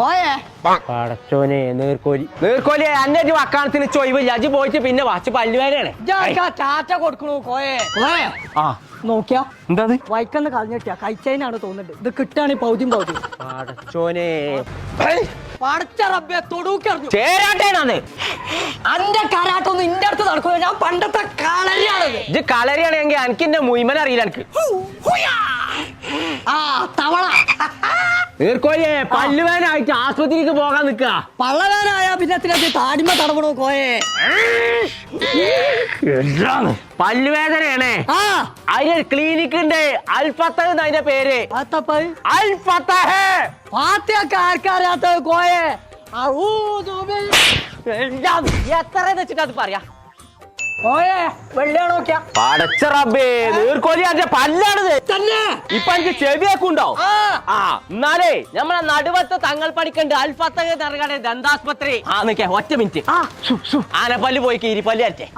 കോയെ പടച്ചോനെ നീർക്കോലി. നീർക്കോലി അന്നെ വക്കാണത്തിന് ചൊയ്വില്ല. അജ് പോയിട്ട് പിന്നെ വാച്ച് പല്ലുവേനാണ് ചാറ്റ കൊടുക്കണു കോയെ കോയെ ആ. നോക്കിയാ? എന്താ വൈക്കന്ന് കളഞ്ഞിട്ടാ കഴിച്ചതിനാണ് തോന്നുന്നത് ഇത് കിട്ടാണ് പൗതിയും പൗതി പടച്ചോനെ. പടച്ച റബ്ബെ തൊടൂക്കറിഞ്ഞു ചേരാട്ടേനാണ് അന്റെ കരാട്ടൊന്നും ഇന്റെ അടുത്ത് നടക്കുക ഞാൻ പണ്ടത്തെ കളരിയാണത്. ഇത് കളരിയാണെങ്കിൽ എനിക്ക് എന്റെ മുയ്മൻ അറിയില്ല എനിക്ക് നീർക്കോലിയെ പല്ലുവേനായിട്ട് ആശുപത്രിക്ക് പോകാൻ നിക്ക പള്ളവേനായ പിന്നെ താടിമ തടവണോ കോയെ? പല്ലുവേദനയാണേ. ആ. ക്ലിനിക് ഉണ്ട്. അൽഫത്ത അതിന്റെ പേര്. ആത്തപ്പ അൽഫത്തഹ്. പാത്തിയൊക്കെ ആർക്കറിയാത്ത കോയെ? എത്ര വെച്ചിട്ട് അത് പറയാ? പടച്ച റബ്ബേ നീർക്കോലി അതിന്റെ പല്ലാണിത്. ഇപ്പൊ എനിക്ക് ചെവിയൊക്കെ ആ. ആ എന്നാലേ നമ്മളെ നടുവത്ത് തങ്ങൾ പഠിക്കണ്ട് അൽഫത്തഹ് നിറകടെ ദന്താസ്പത്രി. ആ നിക്കേ ഒറ്റ മിനിറ്റ്. ആനപ്പല്ല് പോയി കീരിപ്പല്ല് അറ്റേ